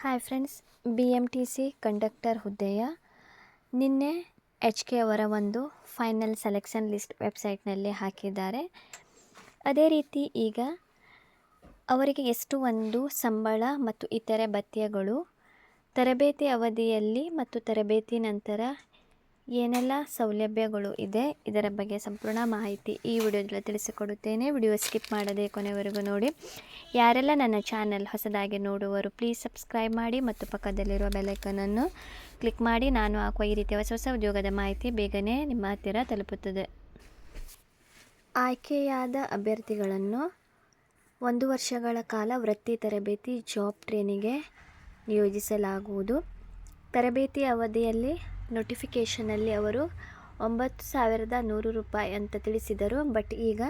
Hi friends B M T C conductor ಹುದ್ದೆಯ. ನಿನ್ನೆ H K ಅವರ ಒಂದು ಫೈನಲ್ ಸೆಲೆಕ್ಷನ್ ಲಿಸ್ಟ್ ವೆಬ್ಸೈಟ್ನಲ್ಲಿ ಹಾಕಿದ್ದಾರೆ. ಅದೇ ರೀತಿ ಈಗ ಅವರಿಗೆ ಎಷ್ಟು ಒಂದು ಸಂಬಳ ಮತ್ತು ಇತರೆ ಭತ್ಯೆಗಳು ತರಬೇತಿ ಅವಧಿಯಲ್ಲಿ ಮತ್ತು ತರಬೇತಿ ನಂತರ ಏನೆಲ್ಲ ಸೌಲಭ್ಯಗಳು ಇದೆ, ಇದರ ಬಗ್ಗೆ ಸಂಪೂರ್ಣ ಮಾಹಿತಿ ಈ ವಿಡಿಯೋದಲ್ಲಿ ತಿಳಿಸಿಕೊಡುತ್ತೇನೆ. ವಿಡಿಯೋ ಸ್ಕಿಪ್ ಮಾಡದೆ ಕೊನೆವರೆಗೂ ನೋಡಿ. ಯಾರೆಲ್ಲ ನನ್ನ ಚಾನಲ್ ಹೊಸದಾಗಿ ನೋಡುವರು ಪ್ಲೀಸ್ ಸಬ್ಸ್ಕ್ರೈಬ್ ಮಾಡಿ ಮತ್ತು ಪಕ್ಕದಲ್ಲಿರುವ ಬೆಲೈಕನನ್ನು ಕ್ಲಿಕ್ ಮಾಡಿ. ನಾನು ಹಾಕುವ ಈ ರೀತಿಯ ಹೊಸ ಹೊಸ ಉದ್ಯೋಗದ ಮಾಹಿತಿ ಬೇಗನೆ ನಿಮ್ಮ ಹತ್ತಿರ ತಲುಪುತ್ತದೆ. ಆಯ್ಕೆಯಾದ ಅಭ್ಯರ್ಥಿಗಳನ್ನು ಒಂದು ವರ್ಷಗಳ ಕಾಲ ವೃತ್ತಿ ತರಬೇತಿ ಜಾಬ್ ಟ್ರೈನಿಗೆ ನಿಯೋಜಿಸಲಾಗುವುದು. ತರಬೇತಿ ಅವಧಿಯಲ್ಲಿ ನೋಟಿಫಿಕೇಷನಲ್ಲಿ ಅವರು ಒಂಬತ್ತು ಸಾವಿರದ ನೂರು ರೂಪಾಯಿ ಅಂತ ತಿಳಿಸಿದರು. ಬಟ್ ಈಗ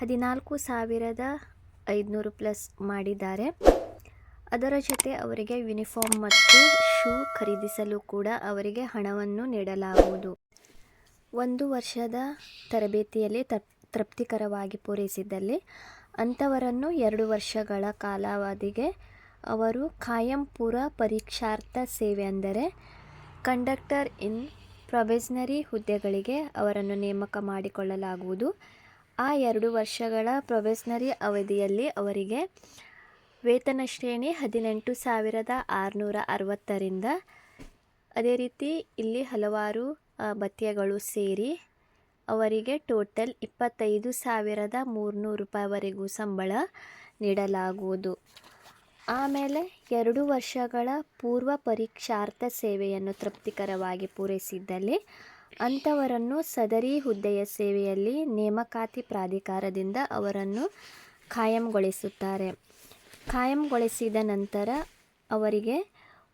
ಹದಿನಾಲ್ಕು ಸಾವಿರದ ಐದುನೂರು ಪ್ಲಸ್ ಮಾಡಿದ್ದಾರೆ. ಅದರ ಜೊತೆ ಅವರಿಗೆ ಯೂನಿಫಾರ್ಮ್ ಮತ್ತು ಶೂ ಖರೀದಿಸಲು ಕೂಡ ಅವರಿಗೆ ಹಣವನ್ನು ನೀಡಲಾಗುವುದು. ಒಂದು ವರ್ಷದ ತರಬೇತಿಯಲ್ಲಿ ತಪ್, ತೃಪ್ತಿಕರವಾಗಿ ಪೂರೈಸಿದ್ದಲ್ಲಿ ಅಂಥವರನ್ನು ಎರಡು ವರ್ಷಗಳ ಕಾಲಾವಧಿಗೆ ಅವರು ಖಾಯಂ ಪೂರ ಪರೀಕ್ಷಾರ್ಥ ಸೇವೆ ಅಂದರೆ ಕಂಡಕ್ಟರ್ ಇನ್ ಪ್ರೊಬೆಸ್ನರಿ ಹುದ್ದೆಗಳಿಗೆ ಅವರನ್ನು ನೇಮಕ ಮಾಡಿಕೊಳ್ಳಲಾಗುವುದು. ಆ ಎರಡು ವರ್ಷಗಳ ಪ್ರೊಬೆಷನರಿ ಅವಧಿಯಲ್ಲಿ ಅವರಿಗೆ ವೇತನ ಶ್ರೇಣಿ ಹದಿನೆಂಟು ಸಾವಿರದ ಆರುನೂರ ಅರವತ್ತರಿಂದ ಅದೇ ರೀತಿ ಇಲ್ಲಿ ಹಲವಾರು ಭತ್ಯೆಗಳು ಸೇರಿ ಅವರಿಗೆ ಟೋಟಲ್ ಇಪ್ಪತ್ತೈದು ಸಾವಿರದ ಮೂರುನೂರು ರೂಪಾಯಿವರೆಗೂ ಸಂಬಳ ನೀಡಲಾಗುವುದು. ಆಮೇಲೆ ಎರಡು ವರ್ಷಗಳ ಪೂರ್ವ ಪರೀಕ್ಷಾರ್ಥ ಸೇವೆಯನ್ನು ತೃಪ್ತಿಕರವಾಗಿ ಪೂರೈಸಿದ್ದಲ್ಲಿ ಅಂಥವರನ್ನು ಸದರಿ ಹುದ್ದೆಯ ಸೇವೆಯಲ್ಲಿ ನೇಮಕಾತಿ ಪ್ರಾಧಿಕಾರದಿಂದ ಅವರನ್ನು ಖಾಯಂಗೊಳಿಸುತ್ತಾರೆ. ಖಾಯಂಗೊಳಿಸಿದ ನಂತರ ಅವರಿಗೆ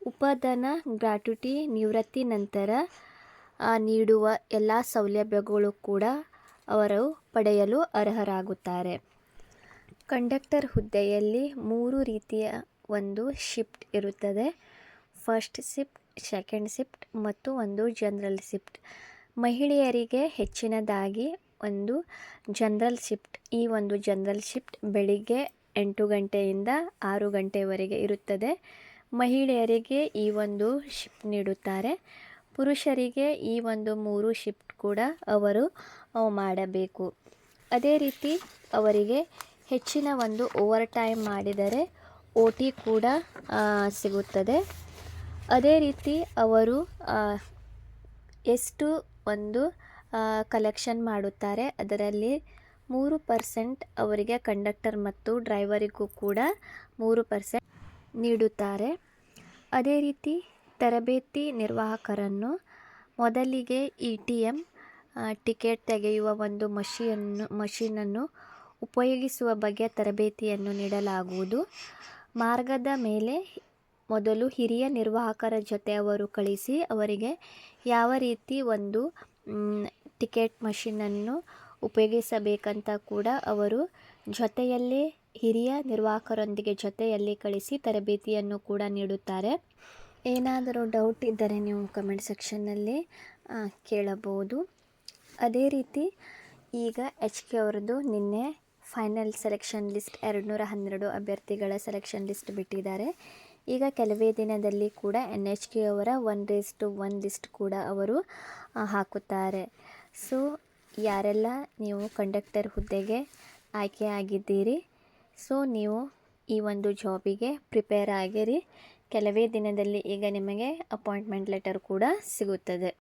ಉಪಧನ, ಗ್ರಾಟ್ಯುಟಿ, ನಿವೃತ್ತಿ ನಂತರ ನೀಡುವ ಎಲ್ಲ ಸೌಲಭ್ಯಗಳು ಕೂಡ ಅವರು ಪಡೆಯಲು ಅರ್ಹರಾಗುತ್ತಾರೆ. ಕಂಡಕ್ಟರ್ ಹುದ್ದೆಯಲ್ಲಿ ಮೂರು ರೀತಿಯ ಒಂದು ಶಿಫ್ಟ್ ಇರುತ್ತದೆ. ಫಸ್ಟ್ ಶಿಫ್ಟ್, ಸೆಕೆಂಡ್ ಶಿಫ್ಟ್ ಮತ್ತು ಒಂದು ಜನರಲ್ ಶಿಫ್ಟ್. ಮಹಿಳೆಯರಿಗೆ ಹೆಚ್ಚಿನದಾಗಿ ಒಂದು ಜನರಲ್ ಶಿಫ್ಟ್. ಈ ಒಂದು ಜನರಲ್ ಶಿಫ್ಟ್ ಬೆಳಿಗ್ಗೆ ಎಂಟು ಗಂಟೆಯಿಂದ ಆರು ಗಂಟೆವರೆಗೆ ಇರುತ್ತದೆ. ಮಹಿಳೆಯರಿಗೆ ಈ ಒಂದು ಶಿಫ್ಟ್ ನೀಡುತ್ತಾರೆ. ಪುರುಷರಿಗೆ ಈ ಒಂದು ಮೂರು ಶಿಫ್ಟ್ ಕೂಡ ಅವರು ಮಾಡಬೇಕು. ಅದೇ ರೀತಿ ಅವರಿಗೆ ಹೆಚ್ಚಿನ ಒಂದು ಓವರ್ ಟೈಮ್ ಮಾಡಿದರೆ ಓ ಟಿ ಕೂಡ ಸಿಗುತ್ತದೆ. ಅದೇ ರೀತಿ ಅವರು ಎಷ್ಟು ಒಂದು ಕಲೆಕ್ಷನ್ ಮಾಡುತ್ತಾರೆ, ಅದರಲ್ಲಿ ಮೂರು ಪರ್ಸೆಂಟ್ ಅವರಿಗೆ ಕಂಡಕ್ಟರ್ ಮತ್ತು ಡ್ರೈವರಿಗೂ ಕೂಡ ಮೂರು ಪರ್ಸೆಂಟ್ ನೀಡುತ್ತಾರೆ. ಅದೇ ರೀತಿ ತರಬೇತಿ ನಿರ್ವಾಹಕರನ್ನು ಮೊದಲಿಗೆ ಇ ಟಿ ಎಂ ಟಿಕೆಟ್ ತೆಗೆಯುವ ಒಂದು ಮಷಿಯನ್ನು ಮಷೀನನ್ನು ಉಪಯೋಗಿಸುವ ಬಗ್ಗೆ ತರಬೇತಿಯನ್ನು ನೀಡಲಾಗುವುದು. ಮಾರ್ಗದ ಮೇಲೆ ಮೊದಲು ಹಿರಿಯ ನಿರ್ವಾಹಕರ ಜೊತೆ ಅವರು ಕಳಿಸಿ, ಅವರಿಗೆ ಯಾವ ರೀತಿ ಒಂದು ಟಿಕೆಟ್ ಮಷಿನನ್ನು ಉಪಯೋಗಿಸಬೇಕಂತ ಕೂಡ ಅವರು ಜೊತೆಯಲ್ಲೇ ಹಿರಿಯ ನಿರ್ವಾಹಕರೊಂದಿಗೆ ಜೊತೆಯಲ್ಲಿ ಕಳಿಸಿ ತರಬೇತಿಯನ್ನು ಕೂಡ ನೀಡುತ್ತಾರೆ. ಏನಾದರೂ ಡೌಟ್ ಇದ್ದರೆ ನೀವು ಕಮೆಂಟ್ ಸೆಕ್ಷನ್ನಲ್ಲಿ ಕೇಳಬಹುದು. ಅದೇ ರೀತಿ ಈಗ ಎಚ್ ಕೆ ಅವ್ರದ್ದು ನಿನ್ನೆ ಫೈನಲ್ ಸೆಲೆಕ್ಷನ್ ಲಿಸ್ಟ್ ಎರಡು ನೂರ ಹನ್ನೆರಡು ಅಭ್ಯರ್ಥಿಗಳ ಸೆಲೆಕ್ಷನ್ ಲಿಸ್ಟ್ ಬಿಟ್ಟಿದ್ದಾರೆ. ಈಗ ಕೆಲವೇ ದಿನದಲ್ಲಿ ಕೂಡ ಎನ್ ಎಚ್ ಕೆ ಅವರ one race to one list ಕೂಡ ಅವರು ಹಾಕುತ್ತಾರೆ. ಸೊ, ಯಾರೆಲ್ಲ ನೀವು ಕಂಡಕ್ಟರ್ ಹುದ್ದೆಗೆ ಆಯ್ಕೆ ಆಗಿದ್ದೀರಿ, ಸೊ, ನೀವು ಈ ಒಂದು ಜಾಬಿಗೆ ಪ್ರಿಪೇರ್ ಆಗಿರಿ. ಕೆಲವೇ ದಿನದಲ್ಲಿ ಈಗ ನಿಮಗೆ ಅಪಾಯಿಂಟ್ಮೆಂಟ್ ಲೆಟರ್ ಕೂಡ ಸಿಗುತ್ತದೆ.